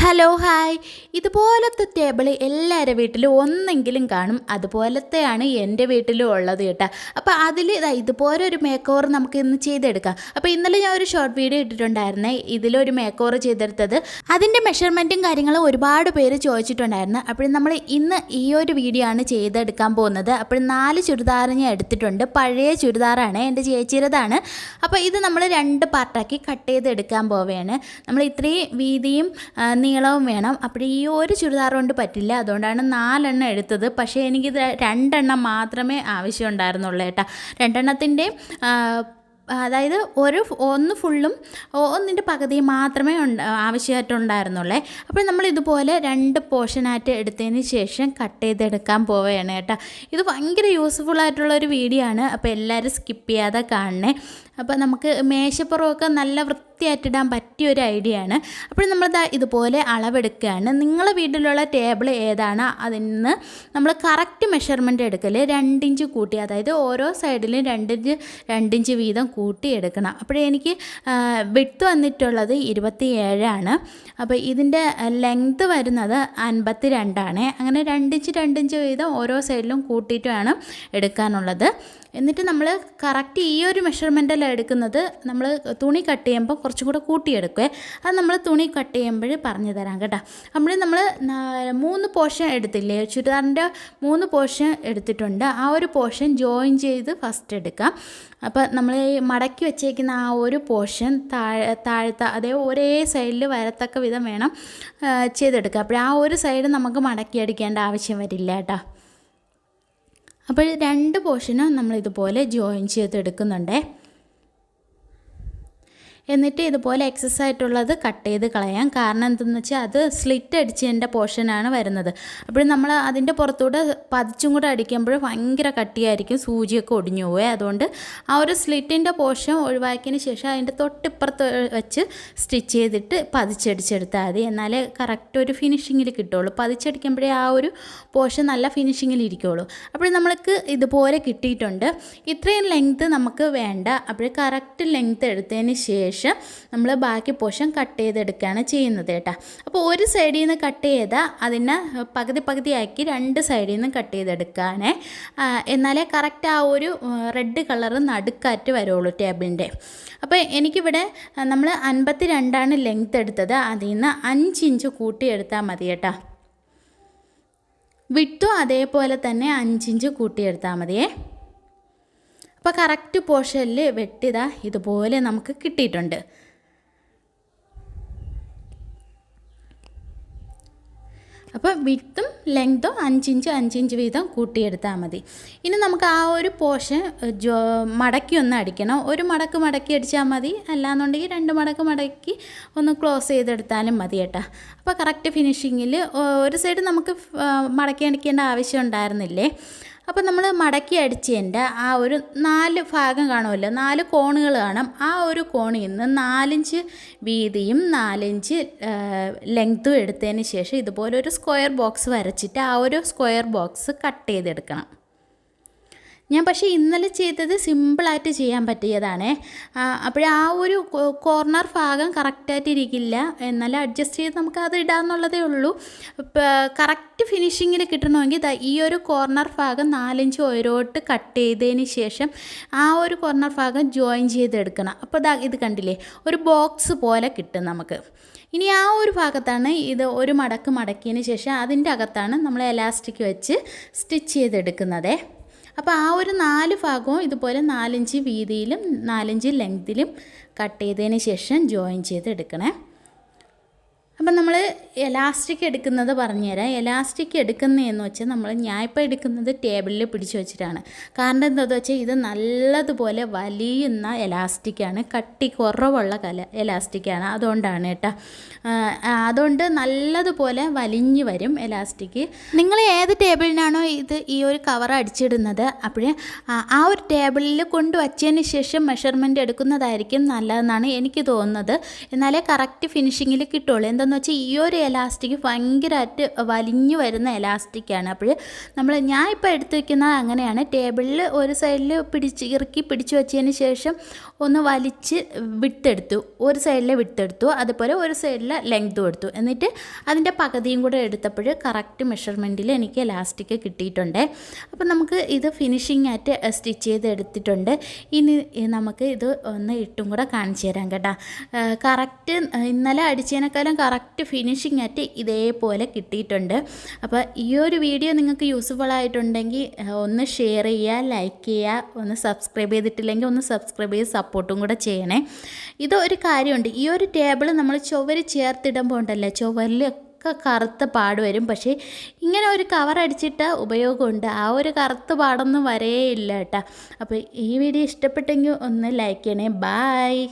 Hello hi ഇതുപോലത്തെ table എല്ലാവരുടെ വീട്ടിലും ഒന്നെങ്കിലും കാണും. അതുപോലത്തെയാണ് എന്റെ വീട്ടിലും ഉള്ളത് കേട്ടോ. അപ്പോൾ അതിൽ ഇതാ ഇതുപോലെ ഒരു മേക്ക് ഓവർ നമുക്ക് ഇന്ന് ചെയ്തെടുക്കാം. അപ്പോൾ ഇന്നലെ ഞാൻ ഒരു ഷോർട്ട് വീഡിയോ ഇട്ടിട്ടുണ്ടായിരുന്നേ. ഇതിലൊരു മേക്ക് ഓവർ ചെയ്തെടുത്തത് അതിന്റെ മെഷർമെന്റും കാര്യങ്ങളും ഒരുപാട് പേര് ചോദിച്ചിട്ടുണ്ടായിരുന്നു. അപ്പോൾ നമ്മൾ ഇന്ന് ഈ ഒരു വീഡിയോ ആണ് ചെയ്തെടുക്കാൻ പോകുന്നത്. അപ്പോൾ നാല് ചുരിദാർ ഞാൻ എടുത്തിട്ടുണ്ട്. പഴയ ചുരിദാറാണ് എന്റെ ചേച്ചിയുടേതാണ്. അപ്പോൾ ഇത് നമ്മൾ രണ്ട് പാർട്ടാക്കി കട്ട് ചെയ്ത് എടുക്കാൻ പോവുകയാണ്. നമ്മൾ ഇത്രയും വീതിയും നീളവും വേണം. അപ്പോൾ ഈ ഒരു ചുരിദാർ കൊണ്ട് പറ്റില്ല. അതുകൊണ്ടാണ് നാലെണ്ണം എടുത്തത്. പക്ഷേ എനിക്കിത് രണ്ടെണ്ണം മാത്രമേ ആവശ്യമുണ്ടായിരുന്നുള്ളൂ കേട്ടോ. രണ്ടെണ്ണത്തിന്റെയും അതായത് ഒരു ഒന്ന് ഫുള്ളും ഒന്നിന്റെ പകുതി മാത്രമേ ഉണ്ട് ആവശ്യമായിട്ടുണ്ടായിരുന്നുള്ളേ. അപ്പോൾ നമ്മൾ ഇതുപോലെ രണ്ട് പോർഷനായിട്ട് എടുത്തതിന് ശേഷം കട്ട് ചെയ്തെടുക്കാൻ പോവുകയാണ് കേട്ടോ. ഇത് ഭയങ്കര യൂസ്ഫുൾ ആയിട്ടുള്ള ഒരു വീഡിയോ ആണ്. അപ്പോൾ എല്ലാവരും സ്കിപ്പ് ചെയ്യാതെ കാണണേ. അപ്പോൾ നമുക്ക് മേശപ്പുറമൊക്കെ നല്ല വൃത്തിയായിട്ടിടാൻ പറ്റിയ ഒരു ഐഡിയ ആണ് അപ്പോൾ നമ്മൾ ഇതുപോലെ അളവെടുക്കുകയാണ്. നിങ്ങളുടെ വീട്ടിലുള്ള ടേബിൾ ഏതാണ്? അതിൽ നിന്ന് നമ്മൾ കറക്റ്റ് മെഷർമെന്റ് എടുക്കൽ രണ്ടിഞ്ച് കൂട്ടി അതായത് ഓരോ സൈഡിലും രണ്ടിഞ്ച് രണ്ടിഞ്ച് വീതം കൂട്ടി എടുക്കണം. അപ്പോഴേ എനിക്ക് വിട്ട് വന്നിട്ടുള്ളത് ഇരുപത്തി ഏഴാണ് അപ്പോൾ ഇതിന്റെ ലെങ്ത് വരുന്നത് അൻപത്തി രണ്ടാണ് അങ്ങനെ രണ്ടിഞ്ച് രണ്ടിഞ്ച് വീതം ഓരോ സൈഡിലും കൂട്ടിയിട്ടുമാണ് എടുക്കാനുള്ളത്. എന്നിട്ട് നമ്മൾ കറക്റ്റ് ഈ ഒരു മെഷർമെന്റല്ല എടുക്കുന്നത് നമ്മൾ തുണി കട്ട് ചെയ്യുമ്പോൾ കുറച്ചും കൂടെ കൂട്ടിയെടുക്കുക അത് നമ്മൾ തുണി കട്ട് ചെയ്യുമ്പോൾ പറഞ്ഞു തരാം കേട്ടോ. നമ്മൾ നമ്മൾ മൂന്ന് പോർഷൻ എടുത്തില്ലേ? ചുരിദാറിന്റെ മൂന്ന് പോർഷൻ എടുത്തിട്ടുണ്ട്. ആ ഒരു പോർഷൻ ജോയിൻ ചെയ്ത് ഫസ്റ്റ് എടുക്കാം. അപ്പോൾ നമ്മൾ ഈ മടക്കി വെച്ചേക്കുന്ന ആ ഒരു പോർഷൻ താഴെ താഴത്തെ അതേ ഒരേ സൈഡിൽ വരത്തക്ക വിധം വേണം ചെയ്തെടുക്കുക അപ്പോൾ ആ ഒരു സൈഡ് നമുക്ക് മടക്കി അടിക്കേണ്ട ആവശ്യം വരില്ല കേട്ടോ. അപ്പോൾ രണ്ട് പോർഷനും നമ്മളിതുപോലെ ജോയിൻ ചെയ്തെടുക്കുന്നുണ്ടേ. എന്നിട്ട് ഇതുപോലെ എക്സസ് ആയിട്ടുള്ളത് കട്ട് ചെയ്ത് കളയാം. കാരണം എന്തെന്ന് വെച്ചാൽ അത് സ്ലിറ്റ് അടിച്ചതിന്റെ പോർഷനാണ് വരുന്നത്. അപ്പോൾ നമ്മൾ അതിന്റെ പുറത്തൂടെ പതിച്ചും കൂടെ അടിക്കുമ്പോൾ ഭയങ്കര കട്ടിയായിരിക്കും സൂചിയൊക്കെ ഒടിഞ്ഞു പോവേ. അതുകൊണ്ട് ആ ഒരു സ്ലിറ്റിന്റെ പോർഷൻ ഒഴിവാക്കിയതിന് ശേഷം അതിന്റെ തൊട്ടിപ്പുറത്ത് വെച്ച് സ്റ്റിച്ച് ചെയ്തിട്ട് പതിച്ചടിച്ചെടുത്താൽ മതി. എന്നാലേ കറക്റ്റ് ഒരു ഫിനിഷിങ്ങിൽ കിട്ടുള്ളൂ. പതിച്ചടിക്കുമ്പോഴേ ആ ഒരു പോർഷൻ നല്ല ഫിനിഷിങ്ങിൽ ഇരിക്കുള്ളൂ. അപ്പോൾ നമ്മൾക്ക് ഇതുപോലെ കിട്ടിയിട്ടുണ്ട്. ഇത്രയും ലെങ്ത്ത് നമുക്ക് വേണ്ട. അപ്പോൾ കറക്റ്റ് ലെങ്ത്ത് എടുത്തതിന് ശേഷം നമ്മൾ ബാക്കി പോർഷൻ കട്ട് ചെയ്തെടുക്കുകയാണ് ചെയ്യുന്നത് കേട്ടോ. അപ്പോൾ ഒരു സൈഡിൽ നിന്ന് കട്ട് ചെയ്താൽ അതിനെ പകുതി പകുതിയാക്കി രണ്ട് സൈഡിൽ നിന്ന് കട്ട് ചെയ്തെടുക്കുകയാണേ എന്നാലേ കറക്റ്റ് ആ ഒരു റെഡ് കളർ നടുക്കാറ്റ് വരുള്ളൂ ടേബിളിന്റെ അപ്പോൾ എനിക്കിവിടെ നമ്മൾ അൻപത്തി രണ്ടാണ് ലെങ്ത്ത് എടുത്തത്. അതിൽ നിന്ന് അഞ്ച് ഇഞ്ച് കൂട്ടിയെടുത്താൽ മതി കേട്ടോ. വിട്ടും അതേപോലെ തന്നെ അഞ്ചിഞ്ച് കൂട്ടിയെടുത്താൽ മതിയേ. അപ്പോൾ കറക്റ്റ് പോർഷനിൽ വെട്ടിതാ ഇതുപോലെ നമുക്ക് കിട്ടിയിട്ടുണ്ട്. അപ്പോൾ വിട്ടും ലെങ്തും അഞ്ചിഞ്ച് അഞ്ചിഞ്ച് വീതം കൂട്ടിയെടുത്താൽ മതി. ഇനി നമുക്ക് ആ ഒരു പോഷൻ ജോ മടക്കി ഒന്ന് അടിക്കണം. ഒരു മടക്ക് മടക്കി അടിച്ചാൽ മതി. അല്ലാന്നുണ്ടെങ്കിൽ രണ്ട് മടക്ക് മടക്കി ഒന്ന് ക്ലോസ് ചെയ്തെടുത്താലും മതി കേട്ടോ. അപ്പോൾ കറക്റ്റ് ഫിനിഷിങ്ങിൽ ഒരു സൈഡ് നമുക്ക് മടക്കി അടിക്കേണ്ട ആവശ്യം ഉണ്ടായിരുന്നില്ലേ? അപ്പോൾ നമ്മൾ മടക്കി അടിച്ചതിന്റെ ആ ഒരു നാല് ഭാഗം കാണുമല്ലോ? നാല് കോണുകൾ കാണാം. ആ ഒരു കോണിൽ നിന്ന് നാലിഞ്ച് വീതിയും നാലിഞ്ച് ലെങ്ത്തും എടുത്തതിന് ശേഷം ഇതുപോലെ ഒരു സ്ക്വയർ ബോക്സ് വരച്ചിട്ട് ആ ഒരു സ്ക്വയർ ബോക്സ് കട്ട് ചെയ്തെടുക്കണം. ഞാൻ പക്ഷേ ഇന്നലെ ചെയ്തത് സിമ്പിളായിട്ട് ചെയ്യാൻ പറ്റിയതാണേ. അപ്പോഴേ ആ ഒരു കോർണർ ഭാഗം കറക്റ്റായിട്ട് ഇരിക്കില്ല എന്നാലും അഡ്ജസ്റ്റ് ചെയ്ത് നമുക്ക് അത് ഇടാമെന്നുള്ളതേ ഉള്ളൂ. കറക്റ്റ് ഫിനിഷിങ്ങിൽ കിട്ടണമെങ്കിൽ ഈ ഒരു കോർണർ ഭാഗം നാലിഞ്ച് ഓരോട്ട് കട്ട് ചെയ്തതിന് ശേഷം ആ ഒരു കോർണർ ഭാഗം ജോയിൻ ചെയ്തെടുക്കണം. അപ്പോൾ ഇത് കണ്ടില്ലേ? ഒരു ബോക്സ് പോലെ കിട്ടും നമുക്ക്. ഇനി ആ ഒരു ഭാഗത്താണ് ഇത് ഒരു മടക്ക് മടക്കിയതിന് ശേഷം അതിന്റെ അകത്താണ് നമ്മൾ എലാസ്റ്റിക് വെച്ച് സ്റ്റിച്ച് ചെയ്തെടുക്കുന്നതേ. അപ്പോൾ ആ ഒരു നാല് ഭാഗവും ഇതുപോലെ നാലഞ്ച് വീതിയിലും നാലഞ്ച് ലെങ്തിലും കട്ട് ചെയ്തതിന് ശേഷം ജോയിൻ ചെയ്ത് എടുക്കണേ അപ്പം നമ്മൾ എലാസ്റ്റിക് എടുക്കുന്നത് പറഞ്ഞുതരാം എലാസ്റ്റിക് എടുക്കുന്നതെന്ന് വെച്ചാൽ നമ്മൾ ഞാൻ ഇപ്പോൾ എടുക്കുന്നത് ടേബിളിൽ പിടിച്ച് വെച്ചിട്ടാണ്. കാരണം എന്താണെന്ന് വെച്ചാൽ ഇത് നല്ലതുപോലെ വലിയുന്ന എലാസ്റ്റിക്കാണ് കട്ടി കുറവുള്ള കല എലാസ്റ്റിക്കാണ് അതുകൊണ്ടാണ് കേട്ടോ. അതുകൊണ്ട് നല്ലതുപോലെ വലിഞ്ഞു വരും എലാസ്റ്റിക് നിങ്ങൾ ഏത് ടേബിളിനാണോ ഇത് ഈ ഒരു കവർ അടിച്ചിടുന്നത് അപ്പോഴേ ആ ഒരു ടേബിളിൽ കൊണ്ട് വച്ചതിന് ശേഷം മെഷർമെന്റ് എടുക്കുന്നതായിരിക്കും നല്ലതെന്നാണ് എനിക്ക് തോന്നുന്നത്. എന്നാലേ കറക്റ്റ് ഫിനിഷിങ്ങിൽ കിട്ടുള്ളൂ. എന്താണെന്ന് വെച്ചാൽ ഈ ഒരു എലാസ്റ്റിക് ഭയങ്കരമായിട്ട് വലിഞ്ഞു വരുന്ന എലാസ്റ്റിക്കാണ് അപ്പോൾ നമ്മൾ ഞാൻ ഇപ്പോൾ എടുത്തു വയ്ക്കുന്നത് അങ്ങനെയാണ്. ടേബിളിൽ ഒരു സൈഡിൽ പിടിച്ച് ഇറക്കി പിടിച്ച് വെച്ചതിന് ശേഷം ഒന്ന് വലിച്ച് വിട്ടെടുത്തു. ഒരു സൈഡിൽ വിട്ടെടുത്തു. അതുപോലെ ഒരു സൈഡിൽ ലെങ്ത്തും എടുത്തു എന്നിട്ട് അതിന്റെ പകുതിയും കൂടെ എടുത്തപ്പോൾ കറക്റ്റ് മെഷർമെന്റിൽ എനിക്ക് എലാസ്റ്റിക് കിട്ടിയിട്ടുണ്ട്. അപ്പോൾ നമുക്ക് ഇത് ഫിനിഷിംഗ് ആയിട്ട് സ്റ്റിച്ച് ചെയ്ത് എടുത്തിട്ടുണ്ട് ഇനി നമുക്ക് ഇത് ഒന്ന് ഇട്ടും കൂടെ കാണിച്ചു തരാം കേട്ടോ. കറക്റ്റ് ഇന്നലെ അടിച്ചതിനേക്കാളും കറക്റ്റ് ഫിനിഷിങ് ആയിട്ട് ഇതേപോലെ കിട്ടിയിട്ടുണ്ട്. അപ്പോൾ ഈ ഒരു വീഡിയോ നിങ്ങൾക്ക് യൂസ്ഫുൾ ആയിട്ടുണ്ടെങ്കിൽ ഒന്ന് ഷെയർ ചെയ്യുക ലൈക്ക് ചെയ്യുക ഒന്ന് സബ്സ്ക്രൈബ് ചെയ്തിട്ടില്ലെങ്കിൽ ഒന്ന് സബ്സ്ക്രൈബ് ചെയ്ത് സപ്പോർട്ടും കൂടെ ചെയ്യണേ. ഇത് ഒരു കാര്യമുണ്ട്. ഈ ഒരു ടേബിൾ നമ്മൾ ചുവര് ചേർത്തിടുമ്പോൾ ഉണ്ടല്ലോ ചുവരിൽ ഒക്കെ കറുത്ത പാട് വരും. പക്ഷേ ഇങ്ങനെ ഒരു കവർ അടിച്ചിട്ട് ഉപയോഗമുണ്ട്. ആ ഒരു കറുത്ത പാടൊന്നും വരേ ഇല്ല കേട്ടോ. അപ്പോൾ ഈ വീഡിയോ ഇഷ്ടപ്പെട്ടെങ്കിൽ ഒന്ന് ലൈക്ക് ചെയ്യണേ. ബായ്